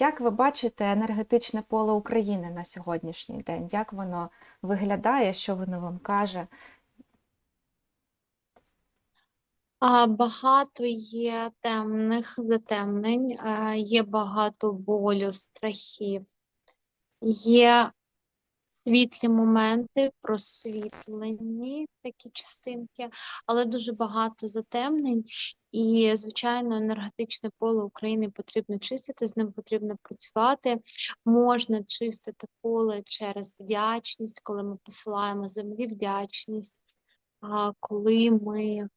Як ви бачите енергетичне поле України на сьогоднішній день? Як воно виглядає? Що воно вам каже? Багато є темних затемнень, е, є багато болю, страхів, є світлі моменти, просвітлені такі частинки, але дуже багато затемнень. І, звичайно, енергетичне поле України потрібно чистити, з ним потрібно працювати. Можна чистити поле через вдячність, коли ми посилаємо землі вдячність, коли ми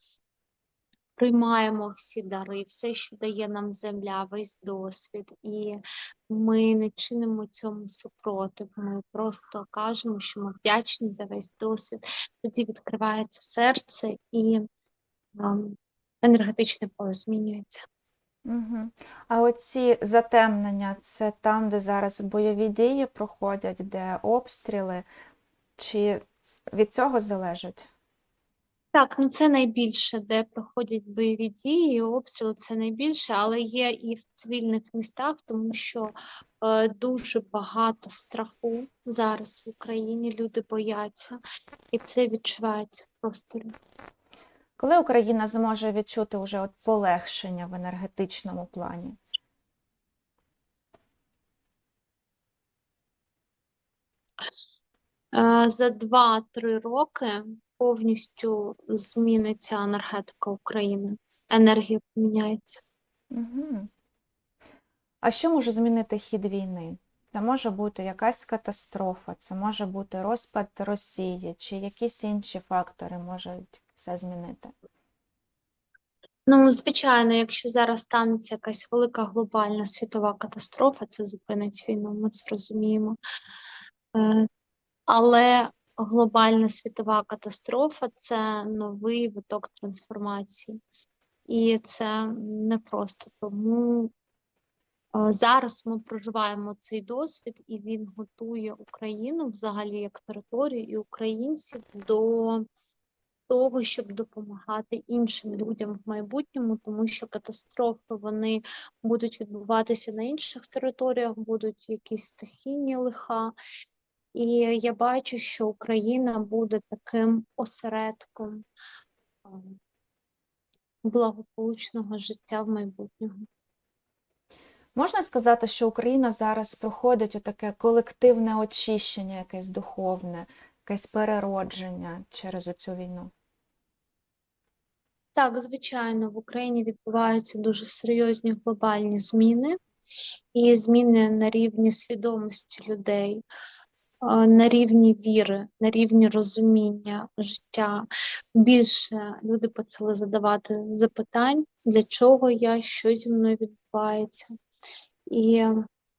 приймаємо всі дари, все, що дає нам земля, весь досвід, і ми не чинимо цьому супротив. Ми просто кажемо, що ми вдячні за весь досвід. Тоді відкривається серце і ем, енергетичне поле змінюється. Угу. А оці затемнення це там, де зараз бойові дії проходять, де обстріли, чи від цього залежить? Так, ну це найбільше, де проходять бойові дії, обстріли це найбільше, але є і в цивільних містах, тому що е, дуже багато страху зараз в Україні. Люди бояться, і це відчувається в просторі. Коли Україна зможе відчути вже от полегшення в енергетичному плані? Е, За 2-3 роки повністю зміниться енергетика України. Енергія поміняється. Угу. А що може змінити хід війни? Це може бути якась катастрофа, це може бути розпад Росії, чи якісь інші фактори можуть все змінити? Ну, звичайно, якщо зараз станеться якась велика глобальна світова катастрофа, це зупинить війну, ми це розуміємо. Е, Але глобальна світова катастрофа це новий виток трансформації. І це непросто. Тому е, зараз ми проживаємо цей досвід, і він готує Україну взагалі як територію і українців до того, щоб допомагати іншим людям в майбутньому, тому що катастрофи вони будуть відбуватися на інших територіях, будуть якісь стихійні лиха. І я бачу, що Україна буде таким осередком благополучного життя в майбутньому. Можна сказати, що Україна зараз проходить отаке колективне очищення, якесь духовне, якесь переродження через оцю війну? Так, звичайно, в Україні відбуваються дуже серйозні глобальні зміни, і зміни на рівні свідомості людей, на рівні віри, на рівні розуміння життя. Більше люди почали задавати запитань, для чого я, що зі мною відбувається. І,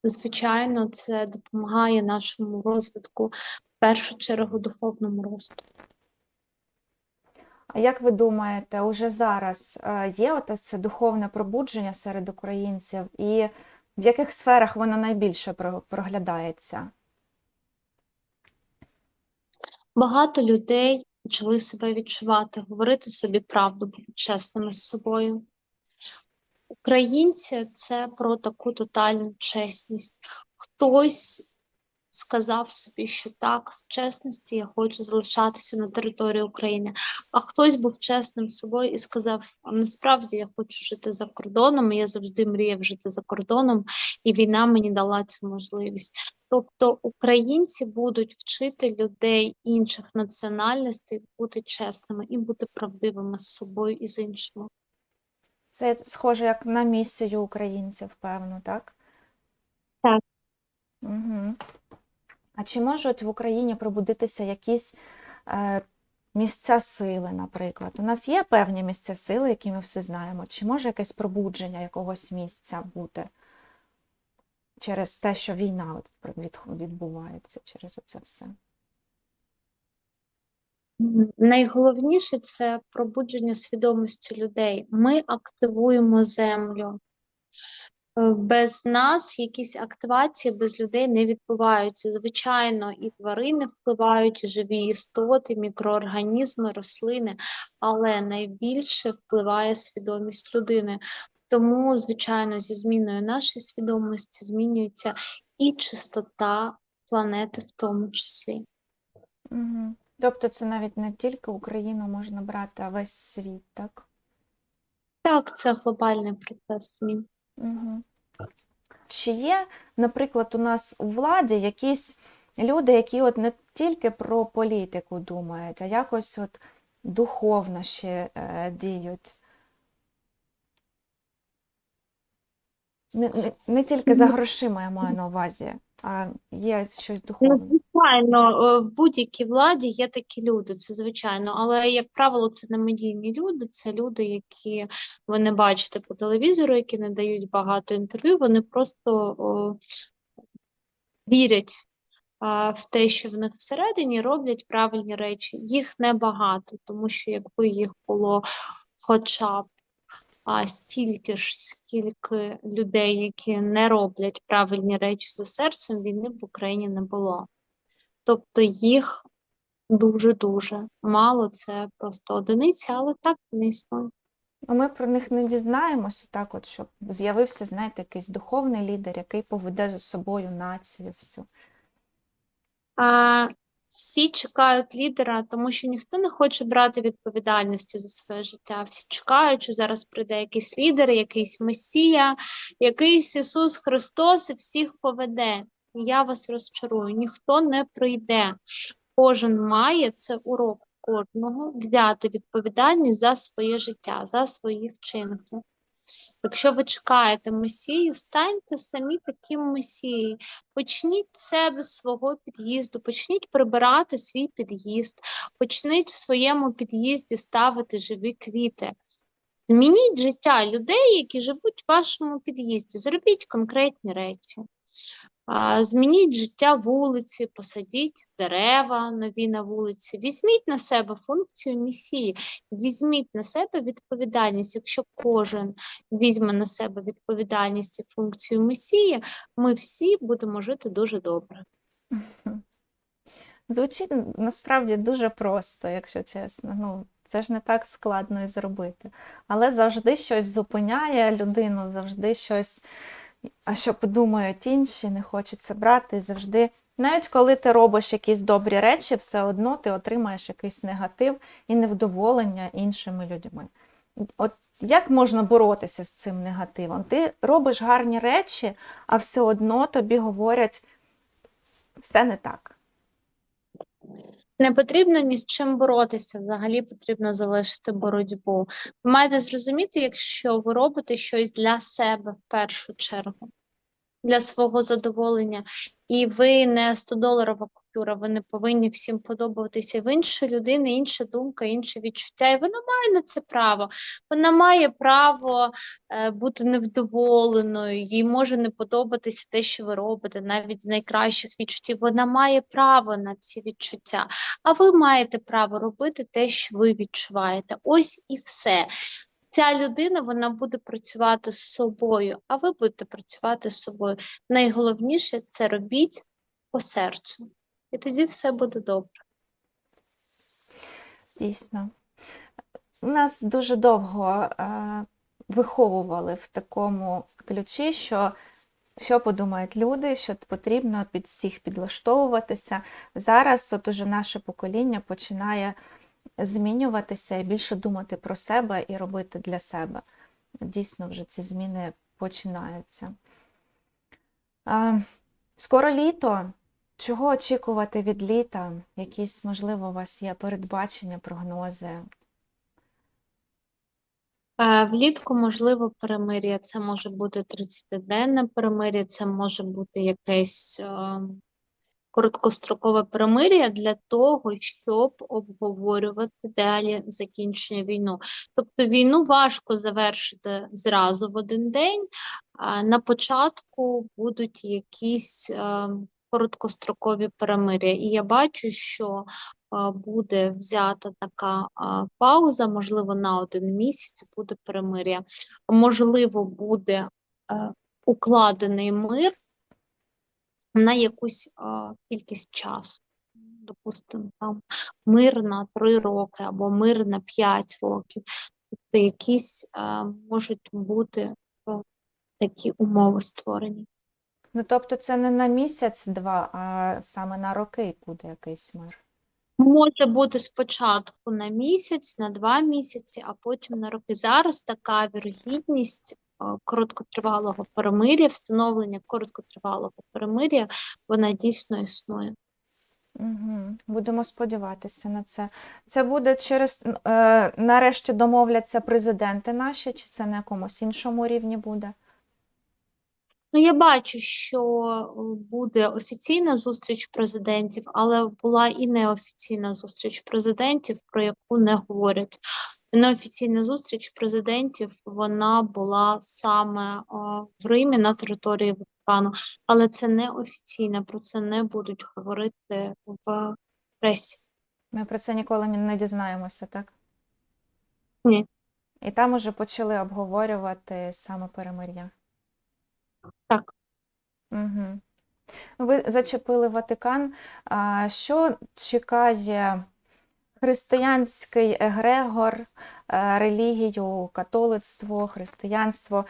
звичайно, це допомагає нашому розвитку, в першу чергу, духовному росту. А як ви думаєте, уже зараз е, є оте це духовне пробудження серед українців, і в яких сферах воно найбільше проглядається? Багато людей почали себе відчувати, говорити собі правду, бути чесними з собою. Українці це про таку тотальну чесність. Хтось сказав собі, що так, з чесності я хочу залишатися на території України, а хтось був чесним з собою і сказав: насправді я хочу жити за кордоном, і я завжди мріяв жити за кордоном, і війна мені дала цю можливість. Тобто українці будуть вчити людей інших національностей бути чесними і бути правдивими з собою і з іншими. Це схоже як на місію українців, певно, так? Так. Угу. А чи можуть в Україні пробудитися якісь е, місця сили, наприклад? У нас є певні місця сили, які ми всі знаємо. Чи може якесь пробудження якогось місця бути через те, що війна відбувається через оце все? Найголовніше це пробудження свідомості людей. Ми активуємо землю. Е, Без нас якісь активації без людей не відбуваються. Звичайно, і тварини впливають, і живі істоти, мікроорганізми, рослини, але найбільше впливає свідомість людини. Тому, звичайно, зі зміною нашої свідомості змінюється і чистота планети в тому числі. Угу. Тобто це навіть не тільки Україну можна брати, а весь світ, так? Так, це глобальний процес змін. Угу. Чи є, наприклад, у нас у владі якісь люди, які от не тільки про політику думають, а якось от духовно ще е, діють? Не, не, не тільки за грошима я маю на увазі, є щось Ну, звичайно, е, в будь-якій владі є такі люди, це звичайно, але, як правило, це не медійні люди, це люди, які ви не бачите по телевізору, які не дають багато інтерв'ю, вони просто о, вірять в те, що в них всередині роблять правильні речі. Їх небагато, тому що якби їх було хоча б а, стільки ж, скільки людей, які не роблять правильні речі за серцем, війни в Україні не було. Тобто їх дуже-дуже мало, це просто одиниці, але так існують. Ну, Ми про них не дізнаємося так, от, щоб з'явився, знаєте, якийсь духовний лідер, який поведе за собою націю всю. А, всі чекають лідера, тому що ніхто не хоче брати відповідальності за своє життя. Всі чекають, що зараз прийде якийсь лідер, якийсь Месія, якийсь Ісус Христос і всіх поведе. Я вас розчарую, ніхто не прийде. Кожен має це урок кожного взяти відповідальність за своє життя, за свої вчинки. Якщо ви чекаєте Месію, станьте самі таким Месією. Почніть себе, свого під'їзду, почніть прибирати свій під'їзд, почніть в своєму під'їзді ставити живі квіти. Змініть життя людей, які живуть в вашому під'їзді. Зробіть конкретні речі. Змініть життя вулиці, посадіть дерева нові на вулиці. Візьміть на себе функцію місії, візьміть на себе відповідальність. Якщо кожен візьме на себе відповідальність і функцію месії, ми всі будемо жити дуже добре. Звучить насправді дуже просто, якщо чесно. Ну, це ж не так складно і зробити. Але завжди щось зупиняє людину, завжди щось, а що подумають інші, не хочеться брати. Завжди, навіть коли ти робиш якісь добрі речі, все одно ти отримаєш якийсь негатив і невдоволення іншими людьми. От як можна боротися з цим негативом? Ти робиш гарні речі, а все одно тобі говорять, все не так. Не потрібно ні з чим боротися, взагалі потрібно залишити боротьбу. Ви маєте зрозуміти, якщо ви робите щось для себе в першу чергу, для свого задоволення, і ви не 100-доларова купюра, ви не повинні всім подобатися. В іншої людини інша думка, інше відчуття, і вона має на це право. Вона має право е, бути невдоволеною, їй може не подобатися те, що ви робите, навіть з найкращих відчуттів. Вона має право на ці відчуття. А ви маєте право робити те, що ви відчуваєте. Ось і все. Ця людина вона буде працювати з собою, а ви будете працювати з собою. Найголовніше це робіть по серцю. І тоді все буде добре. Дійсно. Нас дуже довго е, виховували в такому ключі, що що подумають люди, що потрібно під всіх підлаштовуватися. Зараз от уже наше покоління починає змінюватися і більше думати про себе і робити для себе. Дійсно, вже ці зміни починаються. Е, скоро літо. Чого очікувати від літа? Якісь, можливо, у вас є передбачення, прогнози? Е, Влітку, можливо, перемир'я. Це може бути 30-денне перемир'я, це може бути якесь е, короткострокове перемир'я для того, щоб обговорювати далі закінчення війну. Тобто війну важко завершити зразу в один день, на початку будуть якісь е, короткострокові перемир'я. І я бачу, що е, буде взята така е, пауза, можливо, на один місяць буде перемир'я, можливо, буде е, укладений мир на якусь е, кількість часу. Допустимо, там мир на 3 роки або мир на 5 років. Тобто якісь е, можуть бути такі умови створені. Ну, тобто це не на місяць-два, а саме на роки буде якийсь мир. Може бути спочатку на місяць, на два місяці, а потім на роки. Зараз така вірогідність е, короткотривалого перемир'я, встановлення короткотривалого перемир'я, вона дійсно існує. Угу. Будемо сподіватися на це. Це буде через е, нарешті домовляться президенти наші, чи це на якомусь іншому рівні буде? Ну, я бачу, що е, буде офіційна зустріч президентів, але була і неофіційна зустріч президентів, про яку не говорять. Неофіційна зустріч президентів вона була саме е, в Римі на території Ватикану, але це не офіційна, про це не будуть говорити в пресі. Ми про це ніколи не дізнаємося, так? Ні. І там уже почали обговорювати саме перемир'я. Так. Угу. Ви зачепили Ватикан. А що чекає християнський егрегор, е, релігію, католицтво, християнство?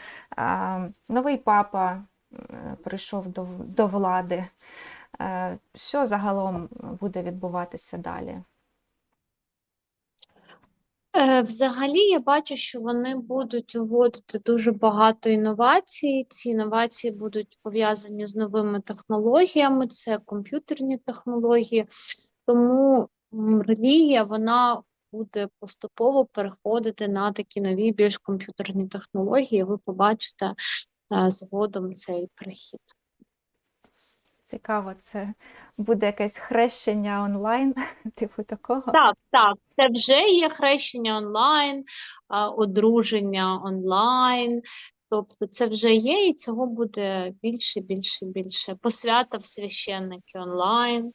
Новий папа прийшов до, до влади. Е, Що загалом буде відбуватися далі? Е, Взагалі, я бачу, що вони будуть вводити дуже багато інновацій. Ці інновації будуть пов'язані з новими технологіями, це комп'ютерні технології. Тому релігія вона буде поступово переходити на такі нові, більш комп'ютерні технології. Ви побачите е, згодом цей перехід. Цікаво, це буде якесь хрещення онлайн, типу такого? Так, так, це вже є хрещення онлайн, одруження онлайн. Тобто це вже є, і цього буде більше, більше, більше. Посвята в священники онлайн.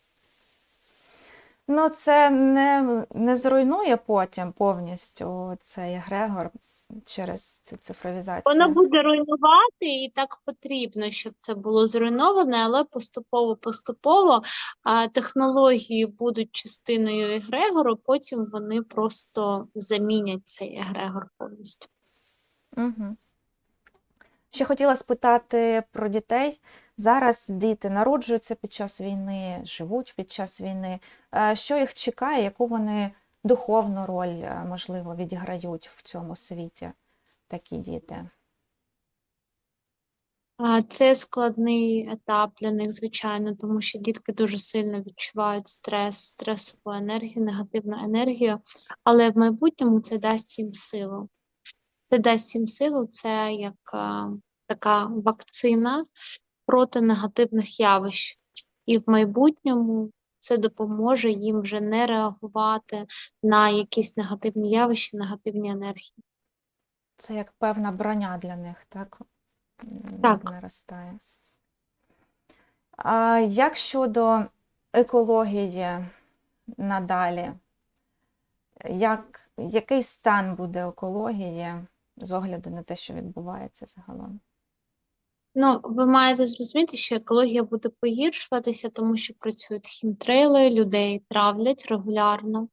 Ну, це не, не зруйнує потім повністю цей егрегор через цю цифровізацію. Вона буде руйнувати, і так потрібно, щоб це було зруйноване, але поступово-поступово технології будуть частиною егрегору, потім вони просто замінять цей егрегор повністю. Угу. Ще хотіла спитати про дітей. Зараз діти народжуються під час війни, живуть під час війни. Е, Що їх чекає, яку вони духовну роль, е, можливо, відіграють в цьому світі, такі діти? Це складний етап для них, звичайно, тому що дітки дуже сильно відчувають стрес, стресову енергію, негативну енергію, але в майбутньому це дасть їм силу. Це дасть їм силу, це як а, така вакцина проти негативних явищ. І в майбутньому це допоможе їм вже не реагувати на якісь негативні явища, негативні енергії. Це як певна броня для них, так? Так. Наростає. А як щодо екології надалі? Як, який стан буде екології з огляду на те, що відбувається загалом? Ну, ви маєте зрозуміти, що екологія буде погіршуватися, тому що працюють хімтрейли, людей травлять регулярно.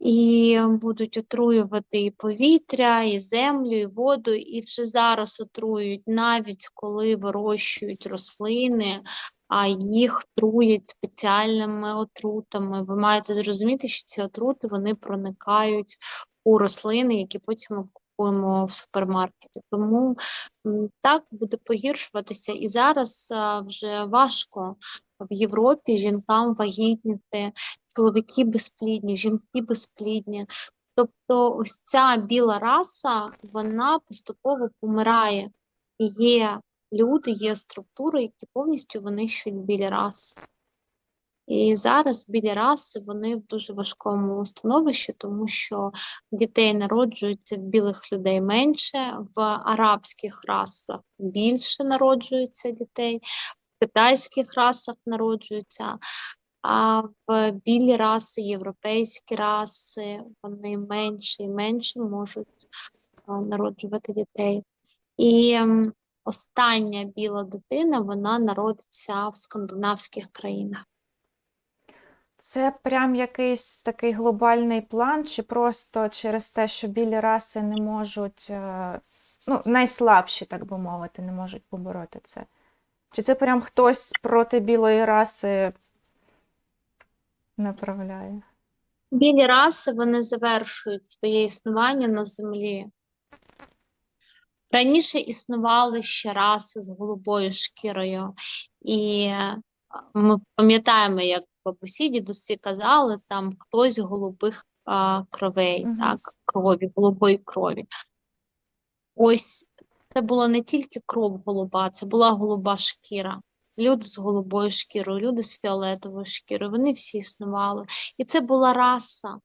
І будуть отруювати і повітря, і землю, і воду, і вже зараз отруюють, навіть коли вирощують рослини, а їх труять спеціальними отрутами. Ви маєте зрозуміти, що ці отрути вони проникають у рослини, які потім купуємо в супермаркеті. Тому так буде погіршуватися. І зараз вже важко в Європі жінкам вагітніти, чоловіки безплідні, жінки безплідні. Тобто ось ця біла раса, вона поступово помирає. Є люди, є структури, які повністю винищують білі раси. І зараз білі раси вони в дуже важкому становищі, тому що дітей народжується в білих людей менше, в арабських расах більше народжується дітей, в китайських расах народжується, а в білі раси, європейські раси, вони менше і менше можуть народжувати дітей. І остання біла дитина, вона народиться в скандинавських країнах. Це прям якийсь такий глобальний план, чи просто через те, що білі раси не можуть е, ну, найслабші, так би мовити, не можуть побороти це? Чи це прям хтось проти білої раси направляє? Білі раси вони завершують своє існування на землі. Раніше існували ще раси з голубою шкірою, і е, ми пам'ятаємо, як бабусі, дідусі казали, там хтось голубих а, кровей, Мгм. так, крові, голубої крові. Ось це була не тільки кров голуба, це була голуба шкіра. Люди з голубою шкірою, люди з фіолетовою шкірою, вони всі існували. І це була раса,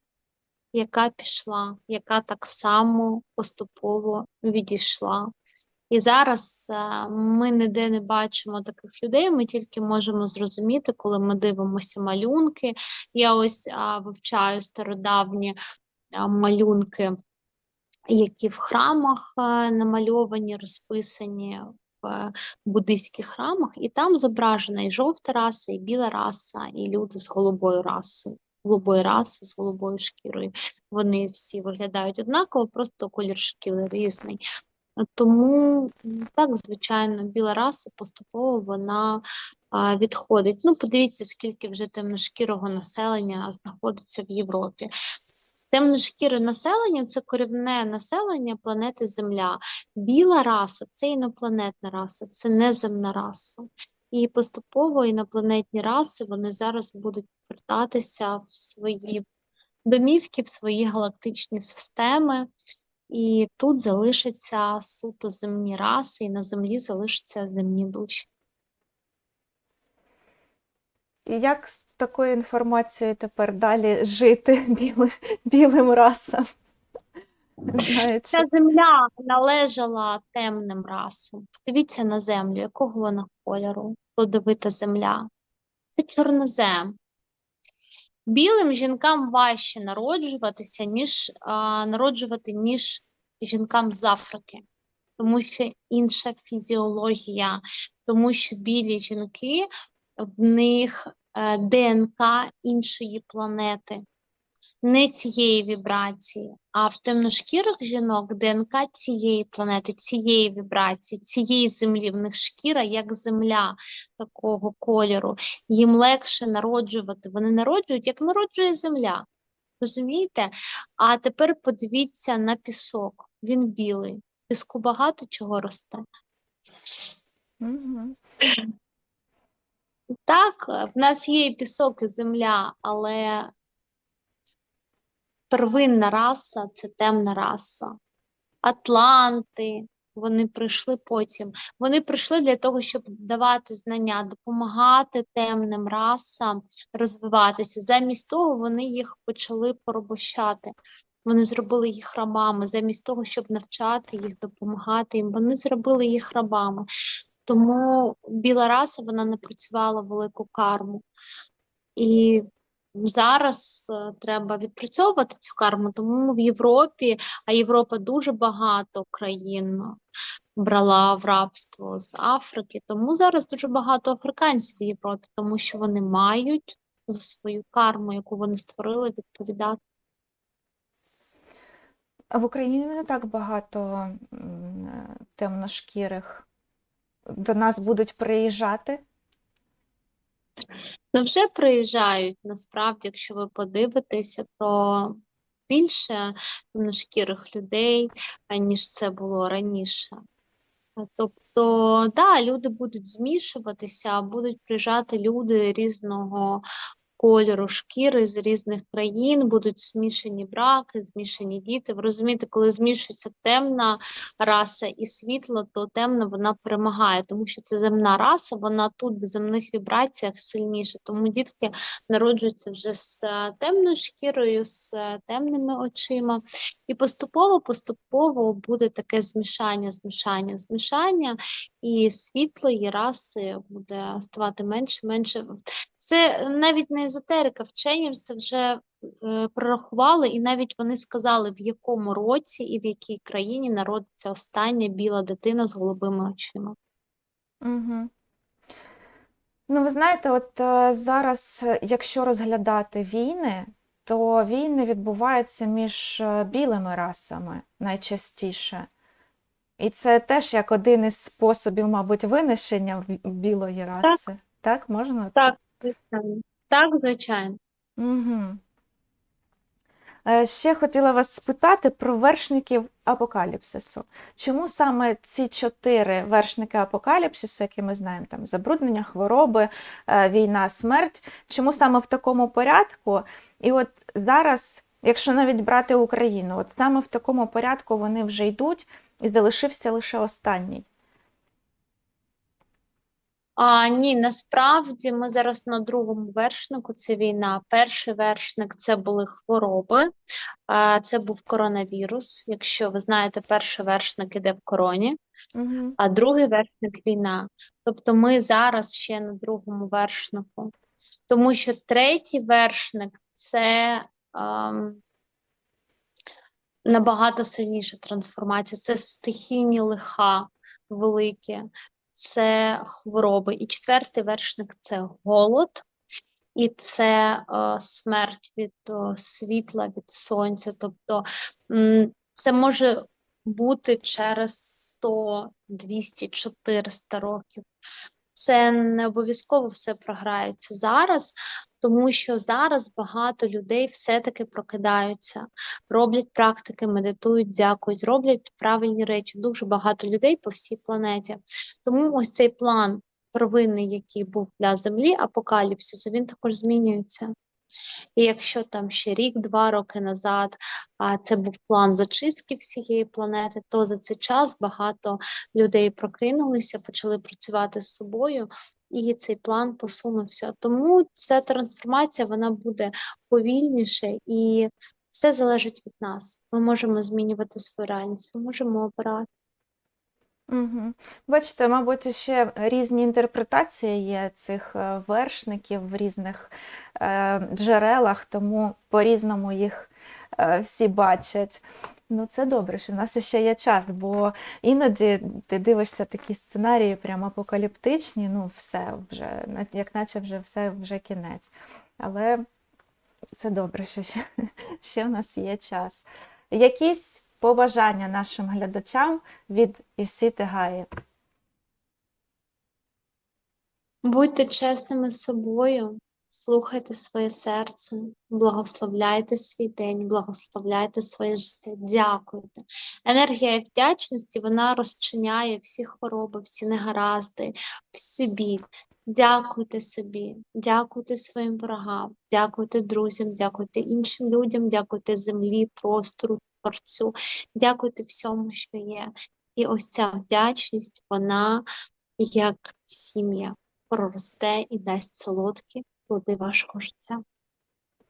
яка пішла, яка так само поступово відійшла. І зараз е, ми ніде не бачимо таких людей, ми тільки можемо зрозуміти, коли ми дивимося малюнки. Я ось вивчаю стародавні малюнки, які в храмах е, намальовані, розписані в е, буддийських храмах, і там зображена і жовта раса, і біла раса, і люди з голубою расою. Голубої раси з голубою шкірою. Вони всі виглядають однаково, просто колір шкіри різний. Тому так, звичайно, біла раса поступово вона відходить. Ну, подивіться, скільки вже темношкірого населення знаходиться в Європі. Темношкіре населення це корінне населення планети Земля. Біла раса це інопланетна раса, це неземна раса. І поступово інопланетні раси вони зараз будуть повертатися в свої домівки, в свої галактичні системи. І тут залишаться суто земні раси, і на землі залишаться земні душі. І як з такою інформацією тепер далі жити білим, білим расам? Знаю, Ця земля належала темним расам. Подивіться на землю, якого вона кольору, плодовита земля. Це чорнозем. Білим жінкам важче народжуватися, ніж а, народжувати, ніж жінкам з Африки, тому що інша фізіологія, тому що білі жінки в них е, ДНК іншої планети, не цієї вібрації, а в темношкірих жінок ДНК цієї планети, цієї вібрації, цієї землі. В них шкіра як земля такого кольору. Їм легше народжувати. Вони народжують, як народжує земля. Розумієте? А тепер подивіться на пісок. Він білий. Піску багато чого росте. Мгм. Так, в нас є і пісок, і земля, але первинна раса це темна раса. Атланти, вони прийшли потім. Вони прийшли для того, щоб давати знання, допомагати темним расам розвиватися. Замість того вони їх почали порабощати. Вони зробили їх рабами. Замість того, щоб навчати їх, допомагати їм, вони зробили їх рабами. Тому біла раса вона не працювала велику карму. І зараз е, треба відпрацьовувати цю карму, тому в Європі, а Європа дуже багато країн брала в рабство з Африки, тому зараз дуже багато африканців в Європі, тому що вони мають за свою карму, яку вони створили, відповідати. А в Україні не так багато е, темношкірих. До нас будуть приїжджати. Ну, вже приїжджають, насправді, якщо ви подивитеся, то більше темношкірих людей, а, ніж це було раніше. Тобто, да, люди будуть змішуватися, будуть приїжджати люди різного кольору шкіри з різних країн, будуть змішані браки, змішані діти. Ви розумієте, коли змішується темна раса і світло, то темна вона перемагає, тому що це земна раса, вона тут в земних вібраціях сильніша. Тому дітки народжуються вже з е, темною шкірою, з е, темними очима. І поступово, поступово буде таке змішання, змішання, змішання, і світлої раси буде ставати менше, менше. Це навіть не езотерика, вчені це вже е, прорахували, і навіть вони сказали, в якому році і в якій країні народиться остання біла дитина з голубими очима. Угу. Ну, ви знаєте, от е, зараз, е, якщо розглядати війни, то війни відбуваються між е, білими расами найчастіше. І це теж як один із способів, мабуть, винищення білої раси. Так, можна? це? Так, звичайно. Так, звичайно. Угу. Ще хотіла вас спитати про вершників апокаліпсису. Чому саме ці чотири вершники апокаліпсису, які ми знаємо, там забруднення, хвороби, е, війна, смерть, чому саме в такому порядку? І от зараз, якщо навіть брати Україну, от саме в такому порядку вони вже йдуть, і залишився лише останній. А, ні, насправді ми зараз на другому вершнику це війна. Перший вершник це були хвороби, а, це був коронавірус. Якщо ви знаєте, перший вершник іде в короні, Угу. а другий вершник війна. Тобто ми зараз ще на другому вершнику. Тому що третій вершник це ем, набагато сильніша трансформація. Це стихійні лиха великі, це хвороби. І четвертий вершник це голод, і це е, смерть від е, світла, від сонця. Тобто м, це може бути через 100, 200, 400 років. Це не обов'язково все програється зараз, тому що зараз багато людей все-таки прокидаються, роблять практики, медитують, дякують, роблять правильні речі. Дуже багато людей по всій планеті. Тому ось цей план первинний, який був для Землі, апокаліпсису, він також змінюється. І якщо там ще рік-два роки назад а, це був план зачистки всієї планети, то за цей час багато людей прокинулися, почали працювати з собою, і цей план посунувся. Тому ця трансформація вона буде повільніше і все залежить від нас. Ми можемо змінювати свою реальність, ми можемо обирати. Угу. Бачите, мабуть, ще різні інтерпретації є цих е, вершників в різних е, джерелах, тому по-різному їх е, всі бачать. Ну, це добре, що в нас ще є час, бо іноді ти дивишся такі сценарії, прямо апокаліптичні, ну, все вже, як наче вже все вже кінець. Але це добре, що ще, ще в нас є час. Якісь побажання нашим глядачам від Ісіти Гаї. Будьте чесними з собою, слухайте своє серце, благословляйте свій день, благословляйте своє життя, дякуйте. Енергія вдячності вона розчиняє всі хвороби, всі негаразди, всю біль. Дякуйте собі, дякуйте своїм ворогам, дякуйте друзям, дякуйте іншим людям, дякуйте землі, простору, творцю, дякуйте всьому, що є. І ось ця вдячність, вона як сім'я проросте і дасть солодкі плоди вашого життя.